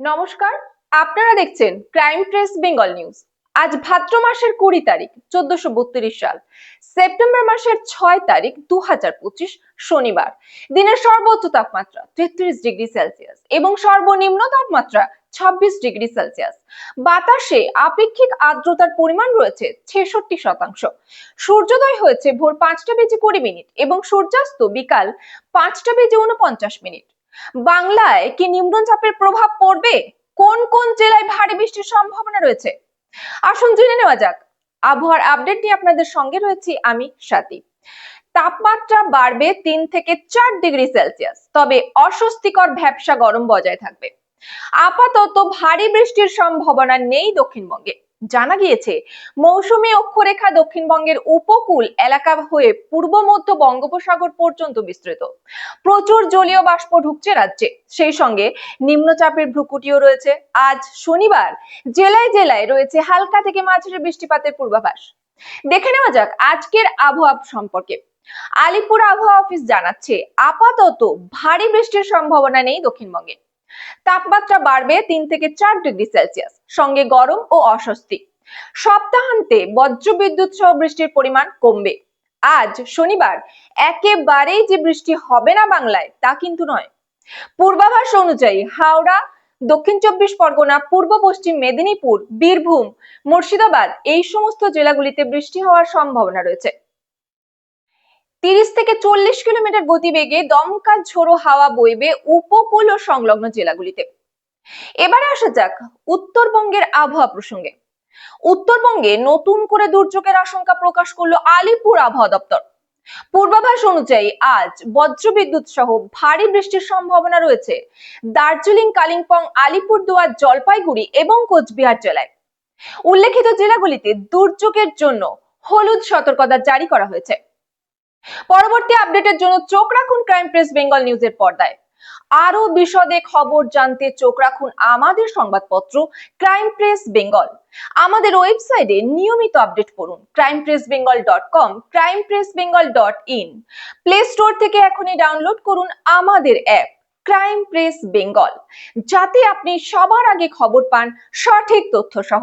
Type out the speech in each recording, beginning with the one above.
নমস্কার, আপনারা দেখছেন ক্রাইম প্রেস বেঙ্গল নিউজ আজ ভাদ্র মাসের কুড়ি তারিখ, চোদ্দশো বত্রিশ সাল। সেপ্টেম্বর মাসের ছয় তারিখ দু হাজার পঁচিশ শনিবার। দিনের সর্বোচ্চ তাপমাত্রা তেত্রিশ ডিগ্রি সেলসিয়াস এবং সর্বনিম্ন তাপমাত্রা ছাব্বিশ ডিগ্রি সেলসিয়াস। বাতাসে আপেক্ষিক আর্দ্রতার পরিমাণ রয়েছে ছেষট্টি শতাংশ। সূর্যোদয় হয়েছে ভোর পাঁচটা বেজে কুড়ি মিনিট এবং সূর্যাস্ত বিকাল পাঁচটা বেজে উনপঞ্চাশ মিনিট। বাংলায় কি নিম্নচাপের প্রভাব পড়বে? কোন কোন জেলায় ভারী বৃষ্টির সম্ভাবনা রয়েছে? আসুন জেনে নেওয়া যাক। আবহাওয়ার আপডেট নিয়ে আপনাদের সঙ্গে রয়েছি আমি স্বাতী। তাপমাত্রা বাড়বে তিন থেকে চার ডিগ্রি সেলসিয়াস, তবে অস্বস্তিকর ভ্যাবসা গরম বজায় থাকবে। আপাতত ভারী বৃষ্টির সম্ভাবনা নেই দক্ষিণবঙ্গে। জানা গিয়েছে, মৌসুমী অক্ষরেখা দক্ষিণবঙ্গের উপকূল এলাকা হয়ে পূর্ব মধ্য বঙ্গোপসাগর পর্যন্ত বিস্তৃত। প্রচুর জলীয় বাষ্প ঢুকছে রাজ্যে। সেই সঙ্গে নিম্নচাপের ভ্রুকুটিও রয়েছে। আজ শনিবার জেলায় জেলায় রয়েছে হালকা থেকে মাঝারি বৃষ্টিপাতের পূর্বাভাস। দেখে নেওয়া যাক আজকের আবহাওয়া সম্পর্কে। আলিপুর আবহাওয়া অফিস জানাচ্ছে, আপাতত ভারী বৃষ্টির সম্ভাবনা নেই দক্ষিণবঙ্গে। তাপমাত্রা বাড়বে তিন থেকে চার ডিগ্রি সেলসিয়াস, সঙ্গে গরম ও অস্বস্তি। সপ্তাহান্তে বজ্রবিদ্যুৎ সহ বৃষ্টির পরিমাণ কমবে। আজ শনিবার একেবারেই যে বৃষ্টি হবে না বাংলায়, তা কিন্তু নয়। পূর্বাভাস অনুযায়ী হাওড়া, দক্ষিণ চব্বিশ পরগনা, পূর্ব পশ্চিম মেদিনীপুর, বীরভূম, মুর্শিদাবাদ এই সমস্ত জেলাগুলিতে বৃষ্টি হওয়ার সম্ভাবনা রয়েছে। তিরিশ থেকে চল্লিশ কিলোমিটার গতিবেগে দমকা ঝোড়ো হাওয়া বইবে উপকূল ও সংলগ্ন জেলাগুলিতে। এবারে আসা যাক উত্তরবঙ্গের আবহাওয়া প্রসঙ্গে। উত্তরবঙ্গে নতুন করে দুর্যোগের আশঙ্কা প্রকাশ করল আলিপুর আবহাওয়া দপ্তর। পূর্বাভাস অনুযায়ী আজ বজ্রবিদ্যুৎ সহ ভারী বৃষ্টির সম্ভাবনা রয়েছে দার্জিলিং, কালিম্পং, আলিপুরদুয়ার, জলপাইগুড়ি এবং কোচবিহার জেলায়। উল্লেখিত জেলাগুলিতে দুর্যোগের জন্য হলুদ সতর্কতা জারি করা হয়েছে। পরবর্তী আপডেটের জন্য চোখ রাখুন ক্রাইম প্রেস বেঙ্গল নিউজের পর্দায়। আরও বিশদে খবর জানতে চোখ রাখুন আমাদের সংবাদপত্র ক্রাইম প্রেস বেঙ্গল আমাদের ওয়েবসাইটে নিয়মিত আপডেট পড়ুন crime press Bengal dot com crime press Bengal dot in play store থেকে এখনই ডাউনলোড করুন আমাদের অ্যাপ ক্রাইম প্রেস বেঙ্গল যাতে আপনি সবার আগে খবর পান সঠিক তথ্য সহ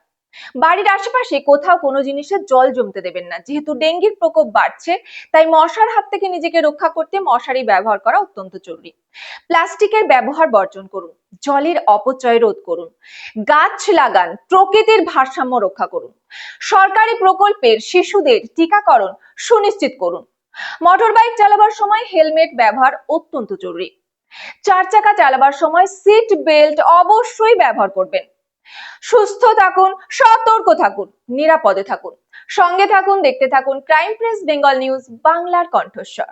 বাড়ির আশেপাশে কোথাও কোনো জিনিসের জল জমতে দেবেন না। যেহেতু ডেঙ্গির প্রকোপ বাড়ছে, তাই মশার হাত থেকে নিজেকে রক্ষা করতে মশারি ব্যবহার করা অত্যন্ত জরুরি। প্লাস্টিকের ব্যবহার বর্জন করুন, জলের অপচয় রোধ করুন, গাছ লাগান, প্রকৃতির ভারসাম্য রক্ষা করুন, সরকারি প্রকল্পের শিশুদের টিকাকরণ সুনিশ্চিত করুন। মোটর বাইক চালাবার সময় হেলমেট ব্যবহার অত্যন্ত জরুরি। চার চাকা চালাবার সময় সিট বেল্ট অবশ্যই ব্যবহার করবেন। সুস্থ থাকুন, সতর্ক থাকুন, নিরাপদে থাকুন। সঙ্গে থাকুন, দেখতে থাকুন ক্রাইম প্রেস বেঙ্গল নিউজ বাংলার কণ্ঠস্বর।